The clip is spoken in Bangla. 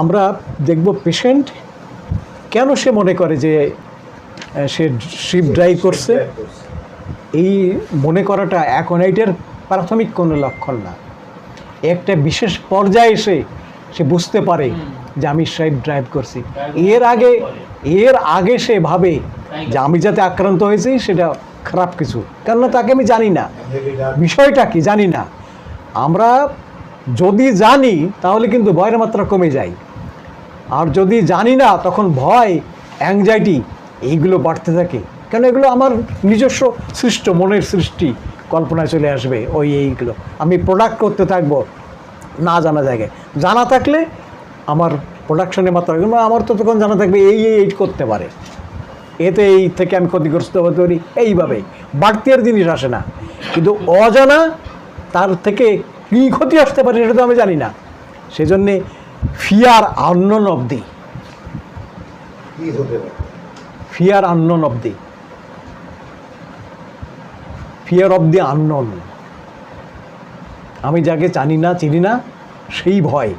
আমরা দেখব পেশেন্ট কেন সে মনে করে যে সে শিপ ড্রাইভ করছে? এই মনে করাটা এখন এইটার প্রাথমিক কোনো লক্ষণ না। একটা বিশেষ পর্যায়ে এসে সে বুঝতে পারে যে আমি সাইড ড্রাইভ করছি। এর আগে এর আগে সে ভাবে যে আমি যাতে আক্রান্ত হয়েছি সেটা খারাপ কিছু। কেননা তাকে আমি জানি না। বিষয়টা কি জানি না। আমরা যদি জানি, তাহলে কিন্তু ভয়ের মাত্রা কমে যায়। আর যদি জানি না, তখন ভয় অ্যাংজাইটি এইগুলো বাড়তে থাকে। কেন এগুলো আমার নিজস্ব সৃষ্ট, মনের সৃষ্টি কল্পনায় চলে আসবে, ওই এইগুলো। আমি প্রোডাক্ট করতে থাকব, না জানা জায়গায়। জানা থাকলে আমার প্রোডাকশনের মাত্রা আমার তো তখন জানা থাকবে, এই এই এই করতে পারে। এতে এই থেকে আমি ক্ষতিগ্রস্ত হতে পারি, এইভাবেই। বাড়তি আর জিনিস আসে না। কিন্তু অজানা, তার থেকে কী ক্ষতি আসতে পারে সেটা তো আমি জানি না। সেজন্যে ফিয়ার আনন অবধি দি। ফিয়ার আননোন অবধি ফিয়ার অব দি আননোন। আমি যাকে জানি না চিনি না সেই ভয়।